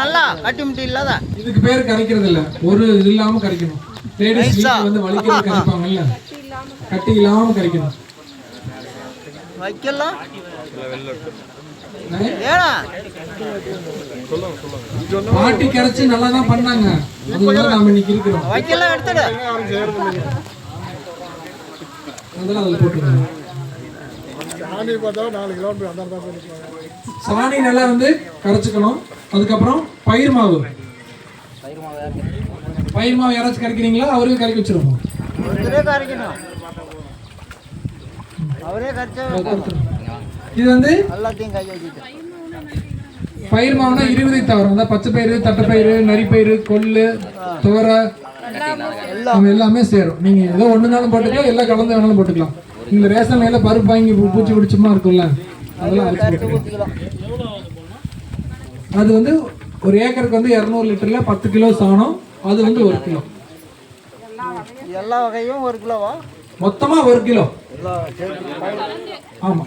நல்லா கட்டி முட்டி இல்லாத. இதுக்கு பேர் கரைக்கிறது இல்ல ஒரு இது இல்லாம கரைக்கணும். லேடிஸ் Nice-ஆ. வீட்டுல வந்து வலிக்கிறது கரைப்பாங்கல்ல? கட்டி இல்லாம கரைக்கணும். வைக்கலாம். மாட்டி கரைச்சு நல்லா தான் பண்ணாங்க அதுதான் நாம இன்னைக்கு இருக்கிறோம். வைக்கலாம் எடுத்துடு. அதெல்லாம் அதில் போட்டுருக்காங்க. சாணி நல்லா வந்து கரைச்சுக்கணும். அதுக்கப்புறம் பயிர் மாவு. பயிர் மாவு யாராச்சும் கரைக்கிறீங்களா? அவருக்கு கரைக்க வச்சிருவோம். இது வந்து பயிர் மாவுனா இருபதை தவிர அதாவது பச்சை பயிறு தட்டைப்பயிறு நரிப்பயிறு கொள்ளு துவரை எல்லாமே சேரும். நீங்க ஏதோ ஒண்ணுனாலும் போட்டுக்கலாம் எல்லாம் கலந்து வேணாலும் போட்டுக்கலாம். இந்த ரேஷன் மேல பருப்பு வாங்கி பூச்சி பிடிச்சுமா இருக்கும்ல அதெல்லாம் அது வந்து ஒரு ஏக்கருக்கு வந்து இரநூறு லிட்டர்ல பத்து கிலோ சாணம் அது வந்து ஒரு கிலோ. எல்லா வகையும் ஒரு கிலோவா? மொத்தமா ஒரு கிலோ. எல்லா சரி, பயிர். ஆமா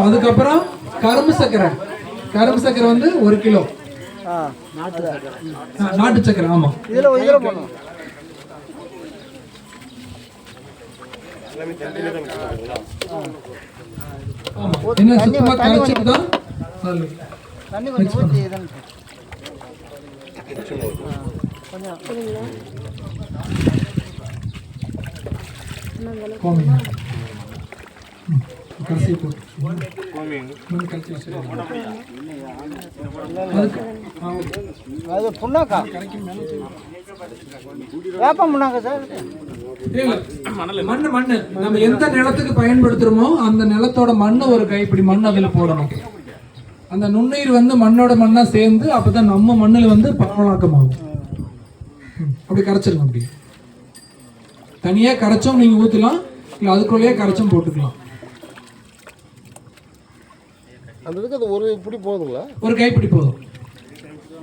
அதுக்கப்புறம் கரும்பு சர்க்கரை கரும்பு சர்க்கரை வந்து ஒரு கிலோ. ஆ நாட்டு சக்கரை. ஆ, நாட்டு சர்க்கரை ஆமா. இதில் இதில் போடணும். ஆமா. என்ன சுத்தமா கரைச்சிட்டு தான்? அதுல தண்ணி கொஞ்சம் ஊற்றி இதுன்னு கொஞ்சம் கோமியம் ம், கடைசி அது புண்ணாக்கா புண்ணாக்கா சார் மண்ணு நம்ம எந்த நிலத்துக்கு பயன்படுத்துறோமோ அந்த நிலத்தோட மண்ணு ஒரு கைப்பிடி மண் அதுல போடணும் அந்த நுண்ணுயிர் வந்து மண்ணோட மண்ணா சேர்ந்து அப்பதான் நம்ம மண்ணுல வந்து பரவலாக்கம் ஆகும் அப்படி கரைச்சிருங்க அப்படி தனியா கரைச்சும் நீங்க ஊத்தலாம். இல்ல அதுக்குள்ளேயே கரைச்சும் போட்டுக்கலாம். அது ஒரு இப்படி போதுங்களா? ஒரு கைப்பிடி போதும்.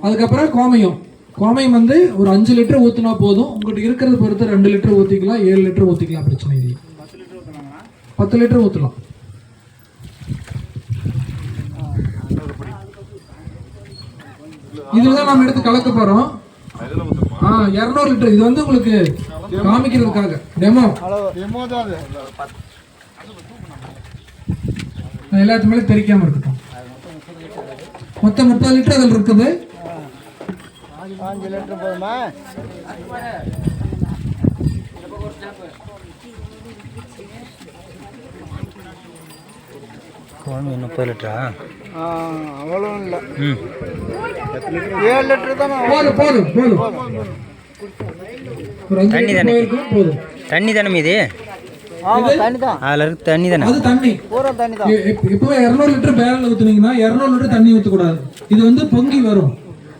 அதுக்கப்புறம் கோமயம். கோமயம் வந்து ஒரு அஞ்சு லிட்டர் ஊற்றினா போதும். உங்கள்கிட்ட இருக்கிறத பொறுத்து ரெண்டு லிட்டர் ஊற்றிக்கலாம் ஏழு லிட்டர் ஊற்றிக்கலாம் பிரச்சனை இல்லை பத்து லிட்டர் ஊற்றலாம் இதில் தான் நம்ம எடுத்து கலக்க போகிறோம் ஆ இரநூறு லிட்டர். இது வந்து உங்களுக்கு காமிக்கிறதுக்காக. டெமோ டெமோ தான் அது. எல்லாத்து மேலே தெரிக்காமல் இருக்கட்டும். மொத்தம் முப்பது லிட்டர் அதில் இருக்குது. பாஞ்சு லிட்டர் போதுமா குழம்பு முப்பது லிட்டரா? ஆ அவ்வளோ இல்லை. ஏழு லிட்டர் தானே? போதும். போதும் போதும். தண்ணி தானே? தண்ணி தானே இது? ஆமாம் தண்ணி தான். அதில் இருக்கு தண்ணி தானே? அது தண்ணி. பூரா தண்ணி தான். இ- இப்ப- இரநூறு லிட்டர் பேரல் ஊத்துனீங்கன்னா இரநூறு லிட்டர் தண்ணி ஊற்றக்கூடாது இது வந்து பொங்கி வரும்.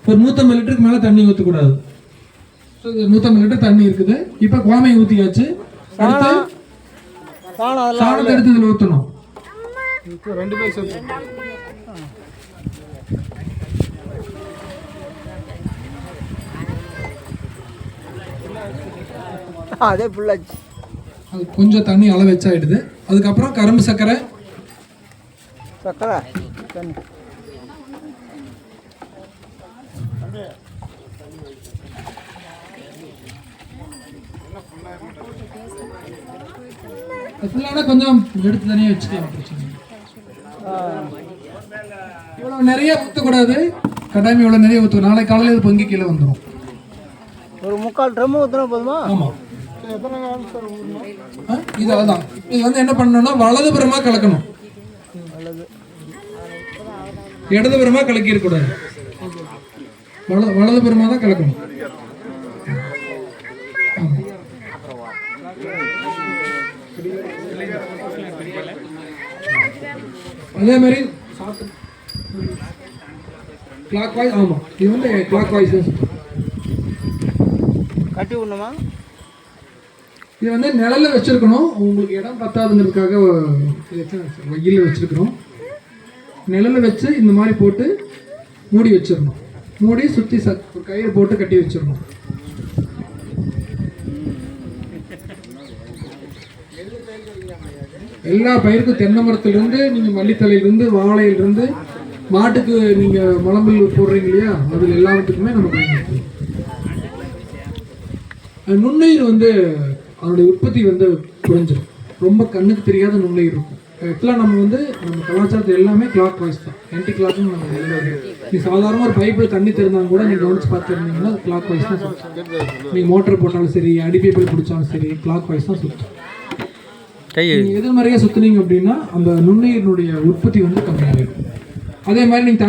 ஒரு நூற்றம்பது லிட்டருக்கு மேலே தண்ணி ஊற்றக்கூடாது ஸோ இது நூற்றம்பது லிட்டர் தண்ணி இருக்குது. இப்போ கோமை ஊற்றியாச்சு அடுத்து சாணத்தை எடுத்து இதில் ஊற்றணும் ரெண்டு பேர் சேர்த்து. அதே ஃபுல்லாச்சு அது கொஞ்சம் தண்ணி அளவு வச்சாயிடுது. அதுக்கப்புறம் கரும்பு சர்க்கரை. சக்கரை தண்ணி ஃபுல்லான கொஞ்சம் எடுத்து தனியாக வச்சுக்கலாம் பிரச்சனை. இவ்வளோ நிறைய ஊற்றக்கூடாது கட்டாயம் இவ்வளோ நிறைய ஊற்றும் நாளை காலையில் இது பொங்கி கீழே வந்துடும் ஒரு முக்கால் ட்ரம் ஊற்றினா போதுமா? ஆமாம் இது அதான் இது வந்து என்ன பண்ணணும்னா வலதுபுறமா கலக்கணும். இடதுபுறமா கலக்கிடக்கூடாது. வலது வல வலதுபுறமா தான் கலக்கணும். அதே மாதிரி கிளாக் வாய்ஸ் ஆமாம் இது வந்து கிளாக் வாய்ஸ் கட்டி விடணுமா? இது வந்து நிழல்ல வச்சிருக்கணும். உங்களுக்கு இடம் பத்தாதுங்கிறதுக்காக வெயில் வச்சிருக்கிறோம். நிழல வச்சு இந்த மாதிரி போட்டு மூடி வச்சிடணும். மூடி சுற்றி ச ஒரு கயிறு போட்டு கட்டி வச்சிடணும். எல்லா பயிருக்கும் தென்னை மரத்துலேருந்து நீங்கள் மல்லித்தலையிலேருந்து வாழையிலிருந்து மாட்டுக்கு நீங்கள் முளம்பில் போடுறீங்க இல்லையா? அதில் எல்லாத்துக்குமே நம்ம பயன்படுத்தலாம். நுண்ணுயிர் வந்து அதனுடைய உற்பத்தி வந்து குறைஞ்சிரும். ரொம்ப கண்ணுக்கு தெரியாத நுண்ணுயிர் இருக்கும். ஆக்சுவலாக நம்ம வந்து நம்ம கலாச்சாரத்தில் எல்லாமே கிளாக் வாய்ஸ் தான். ஆன்டி கிளாக்னு நம்ம எல்லாமே நீ சாதாரண ஒரு பைப்பில் தண்ணி திறந்தாங்க கூட நீங்கள் கவனிச்சு பார்த்துருந்தீங்கன்னா கிளாக் வாய்ஸ் தான் சுற்றும் நீங்கள் மோட்டர் போட்டாலும் சரி அடி பைப்பில் பிடிச்சாலும் சரி கிளாக் வாய்ஸ் தான் சுற்றும் நீங்கள் எதிர்மறையாக சுற்றுனீங்க அப்படின்னா அந்த நுண்ணுயிரினுடைய உற்பத்தி வந்து கம்மியாகிடும் அதே மாதிரி நீங்கள்